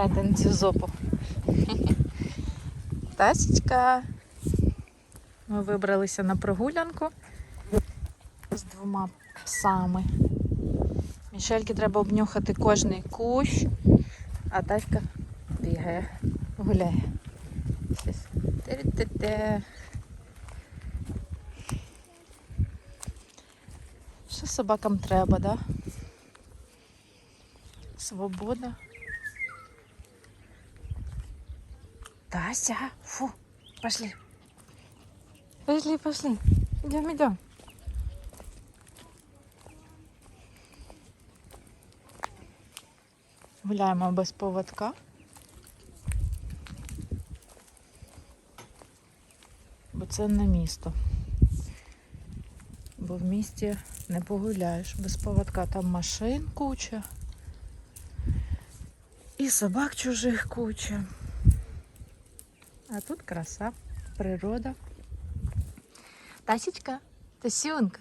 Гляньте на цю зопу. Тасечка. Ми вибралися на прогулянку з двома псами. Мішельки треба обнюхати кожний кущ, а Таська бігає, гуляє. Що собакам треба, да? Свобода. Тася, фу, пошли. Пошли, пошли. Идем, идем. Гуляємо без поводка. Бо це не місто. Бо в місті не погуляєш без поводка. Там машин куча. І собак чужих куча. А тут краса, природа. Тасечка, Тасюнка.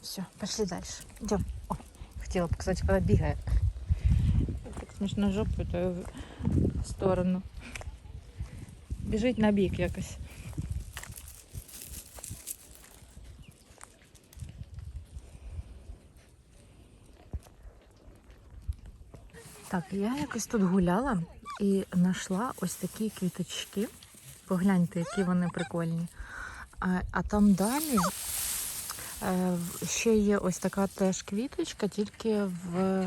Все, пошли дальше. Идем. Ой, хотела показать, когда бегает. Так смешно жопу то в сторону. Біжить на бік якось. Так, я якось тут гуляла і знайшла ось такі квіточки. Погляньте, які вони прикольні. А, а там далі е, ще є ось така теж квіточка, тільки в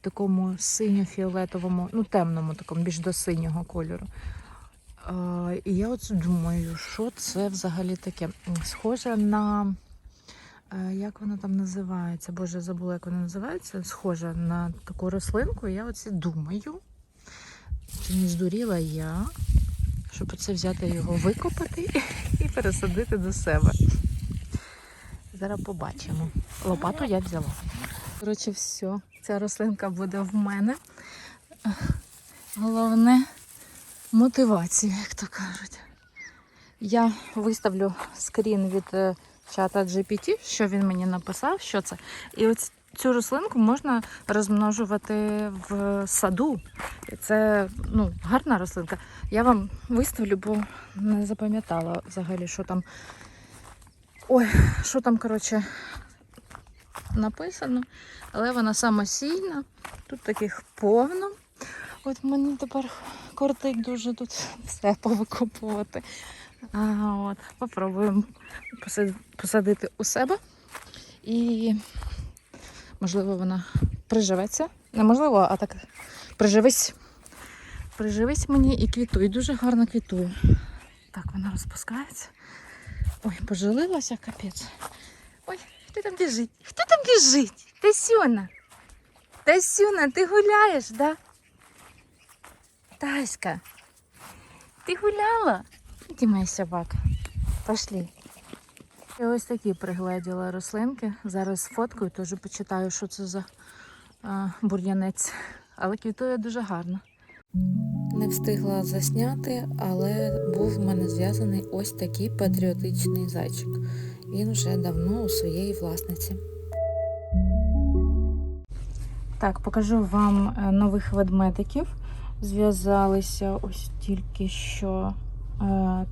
такому синьо-фіолетовому, ну темному, такому більш до синього кольору. Е, і я от думаю, що це взагалі таке? Схоже на. Е, Як вона там називається? Боже, забула, як вона називається. Схожа на таку рослинку. Я оце думаю, чи не здуріла я, щоб оце взяти його, викопати і пересадити до себе. Зараз побачимо. Лопату я взяла. Коротше, все. Ця рослинка буде в мене. Головне мотивація, як то кажуть. Я виставлю скрін від е, чата GPT, що він мені написав, що це. І ось цю рослинку можна розмножувати в саду. І Це ну, гарна рослинка. Я вам виставлю, бо не запам'ятала взагалі, що там. Ой, що там, коротше, написано. Але вона самосійна. Тут таких повно. От мені тепер кортить дуже тут все повикопувати. А, от, попробуємо посадити у себе. І, можливо, вона приживеться. Неможливо, а так приживись. Приживись мені і квітує. Дуже гарно квітує. Так, вона розпускається. Ой, пожилилася, капець. Ой, хто там біжить? Хто там біжить? Тесюна. Тесюна, ти гуляєш, да? Таська, ти гуляла? Іди, моя собака. Пошли. Я ось такі пригледіла рослинки. Зараз фоткаю, теж почитаю, що це за а, бур'янець. Але квітує дуже гарно. Не встигла засняти, але був в мене зв'язаний ось такий патріотичний зайчик. Він вже давно у своєї власниці. Так, покажу вам е, нових ведмедиків. Зв'язалися ось тільки що. Е,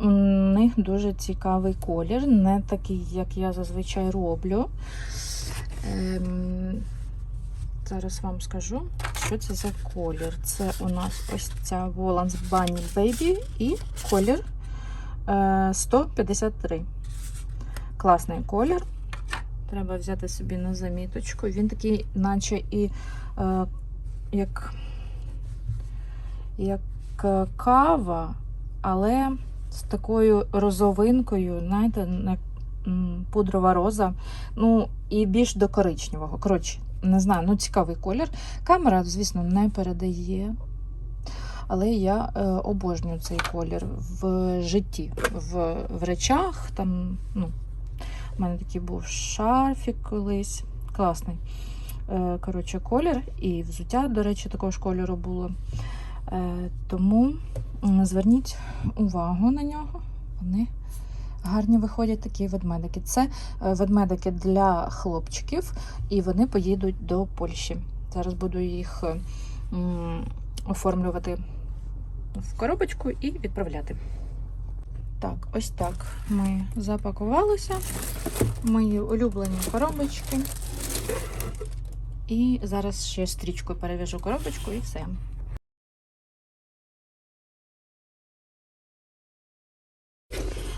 У них дуже цікавий колір, не такий, як я зазвичай роблю. Ем, зараз вам скажу, що це за колір. Це у нас ось ця Воланс Bunny Baby і колір е, 153. Класний колір. Треба взяти собі на заміточку. Він такий, наче і е, як, як е, кава, але з такою розовинкою, знаєте, пудрова роза. Ну, і більш до коричневого. Коротше, не знаю, ну цікавий колір. Камера, звісно, не передає. Але я е, обожнюю цей колір в житті, в, в речах. Там, ну, у мене такий був шарфік колись. Класний. Е, коротше, колір. І взуття, до речі, такого ж кольору було. Е, тому зверніть увагу на нього. Вони Гарні виходять такі ведмедики. Це е, ведмедики для хлопчиків, і вони поїдуть до Польщі. Зараз буду їх е, оформлювати в коробочку і відправляти. Так, ось так ми запакувалися. Мої улюблені коробочки. І зараз ще стрічкою перев'яжу коробочку і все.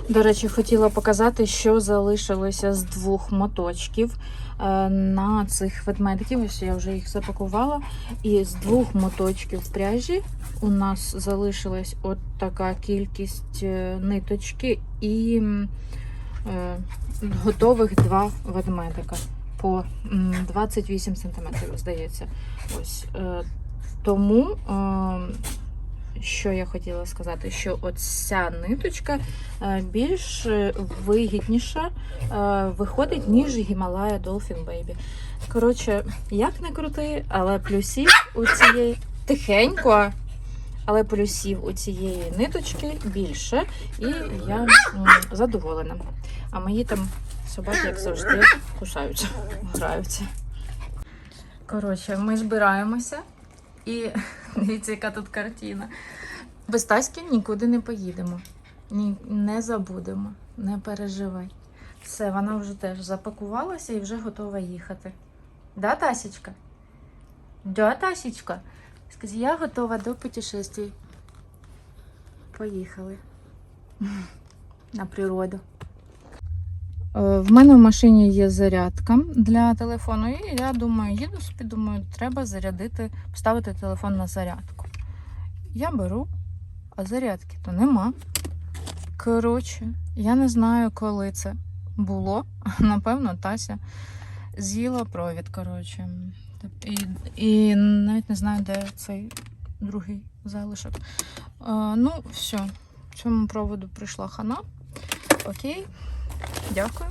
До речі, хотіла показати, що залишилося з двох моточків е, на цих ведмедиків. Ось я вже їх запакувала. І з двох моточків пряжі у нас залишилась от така кількість е, ниточки і е, готових два ведмедика по 28 см, здається. Ось. Тому, е, що я хотіла сказати, що от ця ниточка е, більш е, вигідніша е, виходить, ніж Himalaya Dolphin Baby. Коротше, як не крути, але плюсів у цієї тихенько, але плюсів у цієї ниточки більше, і я задоволена. А мої там собаки, як завжди, кусаються, граються. Коротше, ми збираємося і дивіться, яка тут картина. Без Таськи нікуди не поїдемо. Ні, не забудемо, не переживай. Все, вона вже теж запакувалася і вже готова їхати. Да, Тасічка? Да, Тасічка? Скажи, я готова до путешествий. Поїхали. На природу. Е, В мене в машині є зарядка для телефону, і я думаю, їду собі, думаю, треба зарядити, поставити телефон на зарядку. Я беру, а зарядки то нема. Коротше, я не знаю, коли це було. Напевно, Тася з'їла провід, коротше. І, і навіть не знаю, де цей другий залишок. Е, ну, все, цьому проводу прийшла хана. Окей. Дякую.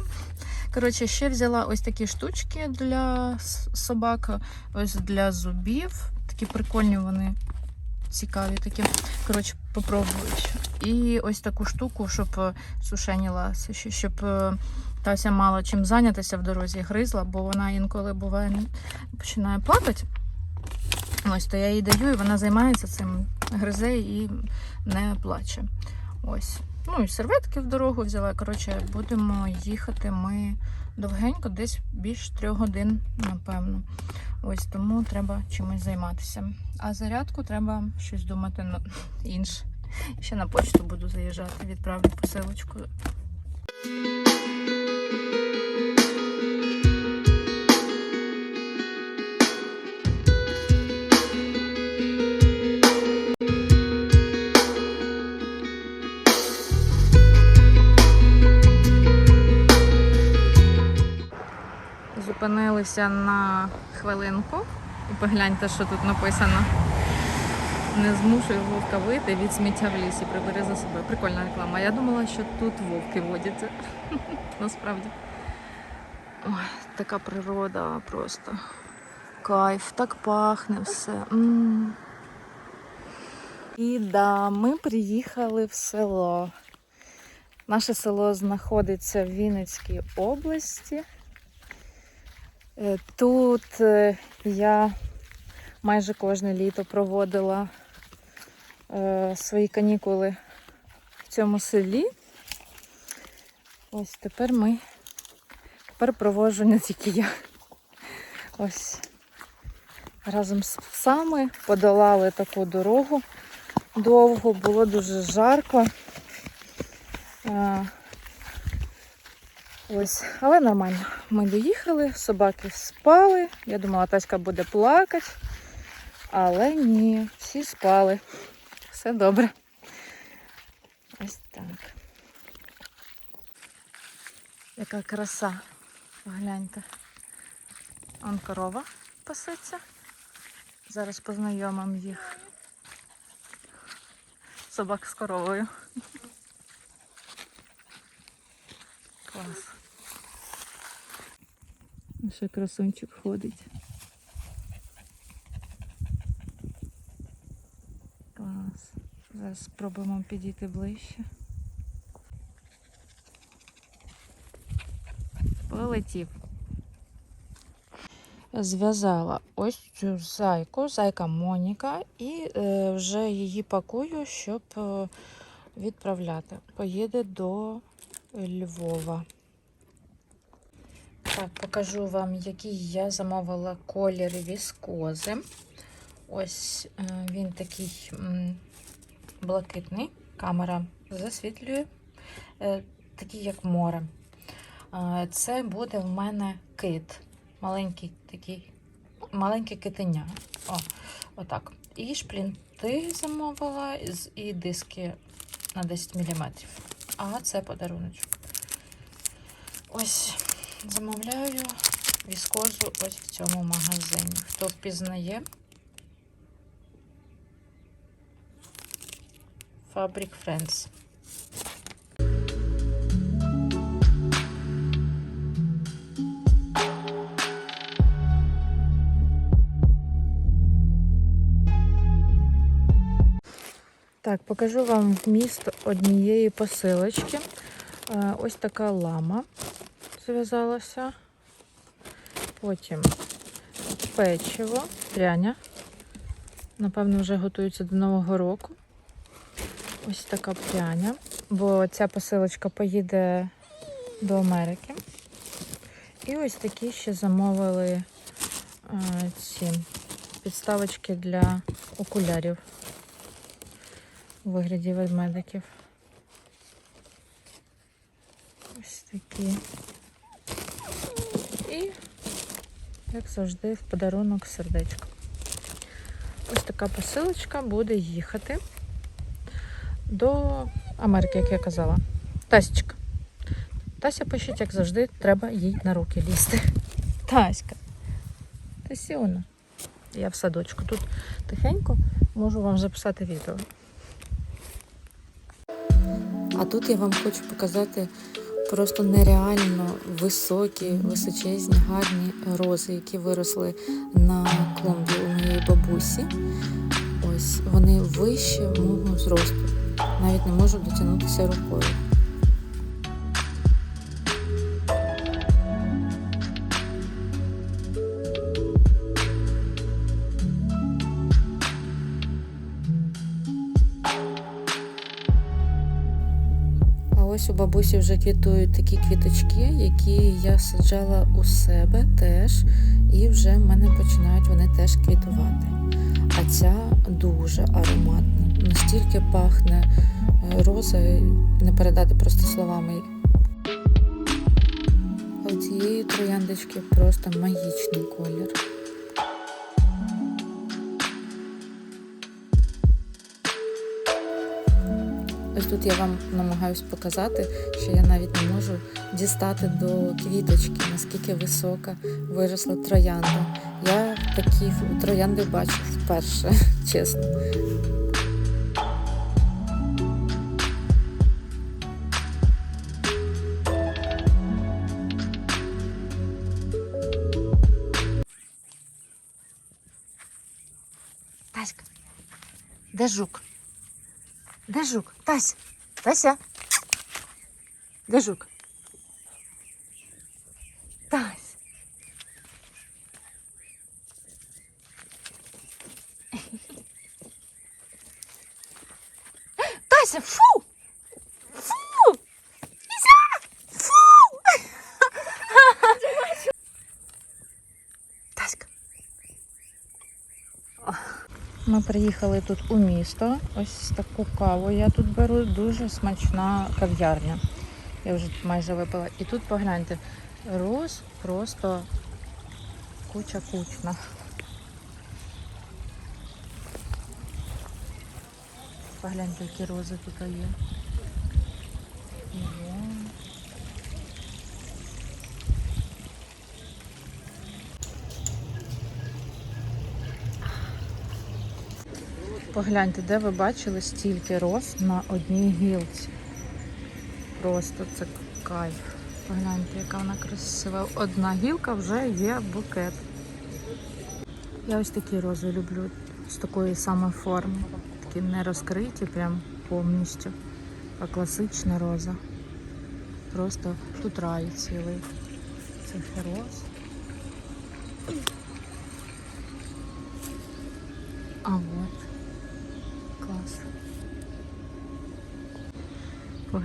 Коротше, ще взяла ось такі штучки для собак, ось для зубів. Такі прикольні вони, цікаві такі. Коротше, попробують. І ось таку штуку, щоб е, сушеніла, щоб е, Тася мала чим зайнятися в дорозі, гризла, бо вона інколи буває починає плакати. Ось то я їй даю, і вона займається цим, гризе і не плаче. Ось. Ну і серветки в дорогу взяла. Коротше, будемо їхати ми довгенько, десь більш трьох годин, напевно. Ось тому треба чимось займатися. А зарядку треба щось думати на інше. Ще на почту буду заїжджати, відправлю посилочку. Зупинилися на хвилинку і погляньте, що тут написано. Не змушуй вовка вийти від сміття в лісі, прибери за собою. Прикольна реклама. Я думала, що тут вовки водяться. Насправді. Ой, така природа просто. Кайф, так пахне все. м І да, ми приїхали в село. Наше село знаходиться в Вінницькій області. Е, Тут е, я майже кожне літо проводила е, свої канікули в цьому селі. Ось тепер ми тепер проводжу не тільки я. Ось разом з псами подолали таку дорогу довго, було дуже жарко. Ось, але нормально. Ми доїхали, собаки спали. Я думала, Таська буде плакати. Але ні, всі спали. Все добре. Ось так. Яка краса. Гляньте. Он корова пасеться. Зараз познайомимо їх. Собак з коровою. Клас. Ще красунчик ходить. Клас. Зараз спробуємо підійти ближче. полетів. Зв'язала ось цю зайку, зайка Моніка, і е, вже її пакую, щоб е, відправляти. Поїде до Львова. Так, покажу вам, який я замовила колір віскози. Ось е, він такий блакитний. Камера засвітлює, е, такий як море. Це буде в мене кит. Маленький такий, маленьке китеня. О, отак. І шплінти замовила і диски на 10 мм. А це подаруночок. Ось замовляю віскозу ось в цьому магазині. Хто впізнає? Fabric Friends. Так, покажу вам вміст однієї посилочки. Е, Ось така лама зв'язалася. Потім печиво, пряня. Напевно, вже готується до Нового року. Ось така пряня. Бо ця посилочка поїде до Америки. І ось такі ще замовили е, ці підставочки для окулярів у вигляді ведмедиків. Ось такі. І, як завжди, в подарунок сердечко. Ось така посилочка буде їхати до Америки, як я казала. Тасечка. Тася пишіть, як завжди, треба їй на руки лізти. Таська. Тасіона. Я в садочку. Тут тихенько можу вам записати відео. А тут я вам хочу показати просто нереально високі, височезні, гарні рози, які виросли на клумбі у моєї бабусі. Ось вони вище мого зросту. Навіть не можу дотягнутися рукою. Бабусі вже квітують такі квіточки, які я саджала у себе теж, і вже в мене починають вони теж квітувати. А ця дуже ароматна. Настільки пахне е, роза, не передати просто словами. А у цієї трояндочки просто магічний колір. Ось тут я вам намагаюсь показати, що я навіть не можу дістати до квіточки, наскільки висока виросла троянда. Я такі троянди бачу вперше, чесно. Де жук? Тась, Тася. Де жук? Тася, фу! Фу! Іся! Фу! Таська. Ми приїхали тут у місто. Ось таку каву я тут беру. Дуже смачна кав'ярня. Я вже майже випила. І тут погляньте, роз просто куча кучна. Погляньте, які рози тут є. Погляньте, де ви бачили стільки роз на одній гілці. Просто це кайф. Погляньте, яка вона красива. Одна гілка вже є букет. Я ось такі рози люблю з такої самої форми. Такі не розкриті прям повністю. А класична роза. Просто тут рай цілий. цих роз. А от. Клас.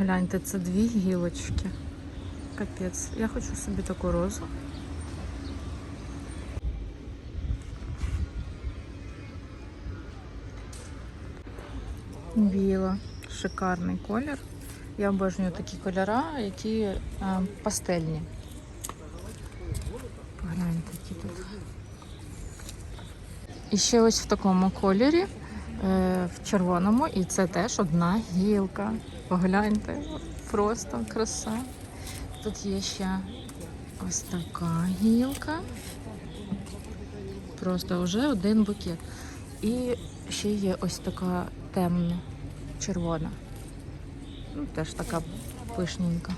Погляньте, це дві гілочки. Капець. Я хочу собі таку розу. Біла. Шикарний колір. Я обожнюю такі кольори, які е, пастельні. Погляньте, які тут. І ще ось в такому кольорі, е, в червоному, і це теж одна гілка. Погляньте, просто краса. Тут є ще ось така гілка. Просто вже один букет. І ще є ось така темна, червона. Ну, теж така пишненька.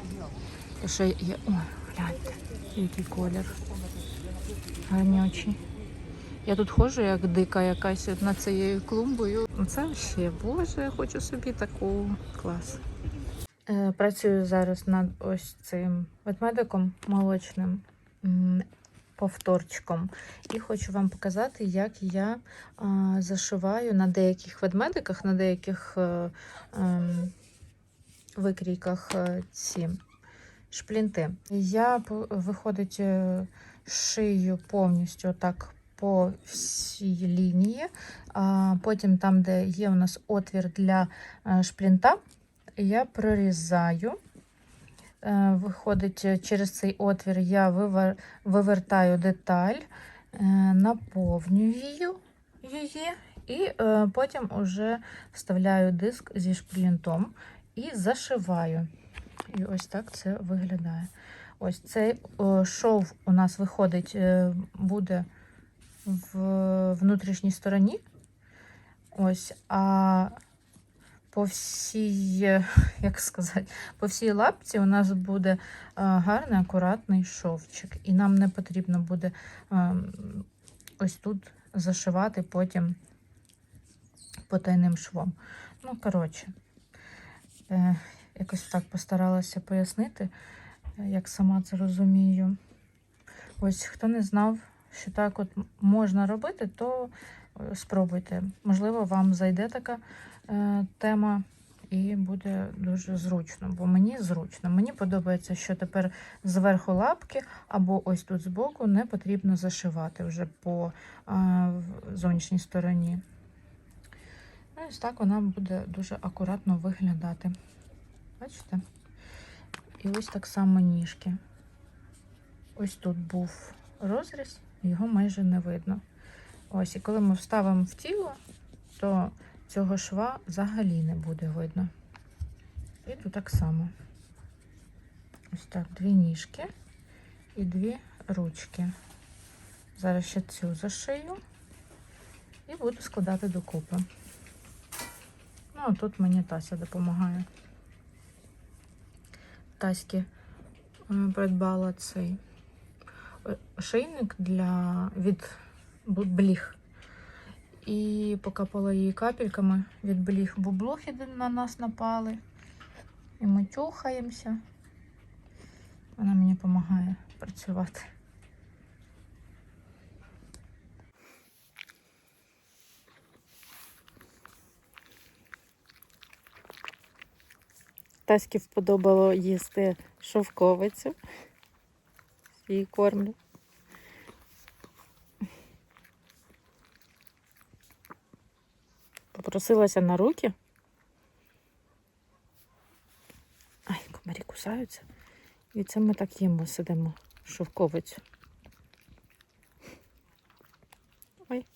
І ще є. Ой, гляньте, який колір. Гарнючий. Я тут ходжу як дика якась над цією клумбою. Це ще, боже, хочу собі таку клас. Е, працюю зараз над ось цим ведмедиком молочним повторчиком. І хочу вам показати, як я зашиваю на деяких ведмедиках, на деяких е, ем, викрійках е, ці шплінти. Я виходить шию повністю так по всій лінії. Потім там, де є у нас отвір для е, шплінта, я прорізаю. Е, Виходить, е, через цей отвір я вивертаю деталь, наповнюю її, і потім уже вставляю диск зі шплінтом і зашиваю. І ось так це виглядає. Ось цей шов у нас виходить, буде в внутрішній стороні. Ось, а по всій, е, як сказати, по всій лапці у нас буде е, гарний, акуратний шовчик. І нам не потрібно буде е, ось тут зашивати потім потайним швом. Ну, коротше, е, якось так постаралася пояснити, е, як сама це розумію. Ось хто не знав, що так от можна робити, то е, спробуйте. Можливо, вам зайде така е, тема і буде дуже зручно, бо мені зручно. Мені подобається, що тепер зверху лапки або ось тут збоку не потрібно зашивати вже по е, зовнішній стороні. Ну, ось так вона буде дуже акуратно виглядати. Бачите? І ось так само ніжки. Ось тут був розріз, його майже не видно. Ось, і коли ми вставимо в тіло, то цього шва взагалі не буде видно. І тут так само. Ось так, дві ніжки і дві ручки. Зараз ще цю зашию і буду складати докупи. Ну, а тут мені Тася допомагає. Таськи е, придбала цей шийник для від бл- бліх. І покапала її капельками від бліх, бо блохи на нас напали. І ми тюхаємося. Вона мені допомагає працювати. Таськи вподобало їсти шовковицю. Її кормлю. Попросилася на руки. Ай, комарі кусаються. І це ми так їмо, сидимо шовковицю. Ой,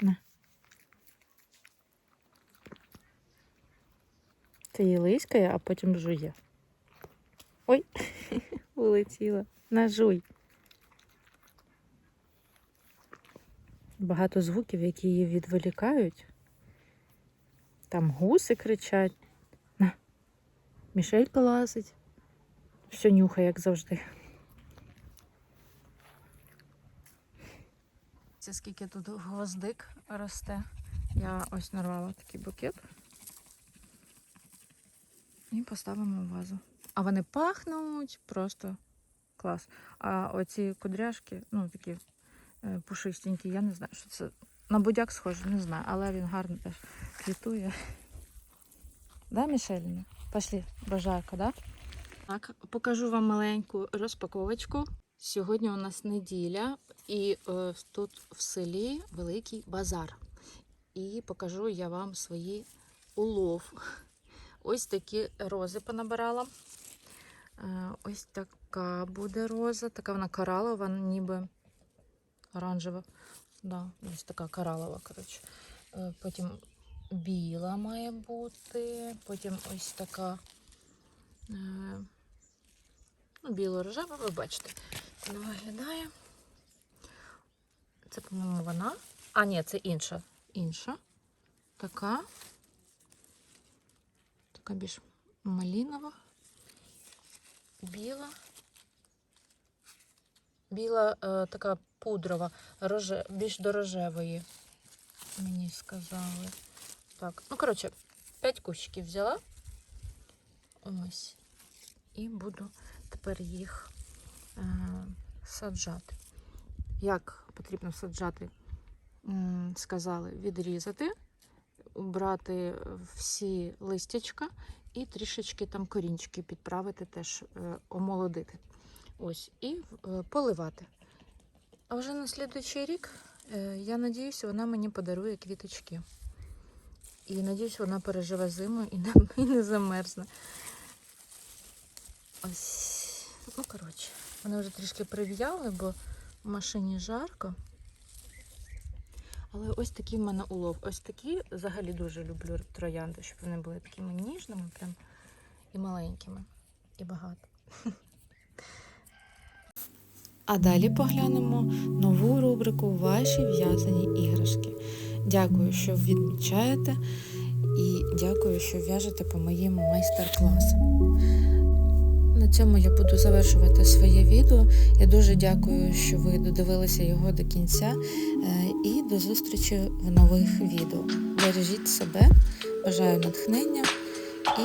на. Це її лискає, а потім жує. Ой, улетіла. Нажуй. Багато звуків, які її відволікають. Там гуси кричать. На. Мішелька лазить. Все нюхає, як завжди. Це скільки тут гвоздик росте. Я ось нарвала такий букет. І поставимо в вазу. А вони пахнуть просто клас. А оці кудряшки, ну такі е, пушистенькі, я не знаю, що це. На будяк схоже, не знаю, але він гарно теж квітує. Да, Мішеліна? Пошли, бажайка, да? Так, покажу вам маленьку розпаковочку. Сьогодні у нас неділя, і е, тут в селі великий базар. І покажу я вам свої улов. Ось такі рози понабирала. Е, ось така буде роза, така вона коралова, ніби оранжева. Да, ось така коралова, коротше. Е, Потім біла має бути, потім ось така е, ну, біло-рожева, ви бачите, вона виглядає. Це, по-моєму, вона. А, ні, це інша. Інша. Така. Така більш малінова. Біла. Біла е, така пудрова, роже, більш до рожевої. Мені сказали. Так, ну, коротше, 5 кущиків взяла. Ось. І буду тепер їх е, саджати. Як потрібно саджати? Сказали відрізати, брати всі листячка і трішечки там корінчики підправити, теж е, омолодити. Ось, і е, поливати. А вже на слідуючий рік, е, я надіюся, вона мені подарує квіточки. І надіюсь, вона переживе зиму і не, і не замерзне. Ось, ну коротше, вони вже трішки прив'яли, бо в машині жарко. Але ось такий в мене улов. Ось такі взагалі дуже люблю троянди, щоб вони були такими ніжними, прям і маленькими, і багато. А далі поглянемо нову рубрику Ваші в'язані іграшки. Дякую, що відмічаєте, і дякую, що в'яжете по моїм майстер-класам. На цьому я буду завершувати своє відео. Я дуже дякую, що ви додивилися його до кінця. Е, І до зустрічі в нових відео. Бережіть себе, бажаю натхнення і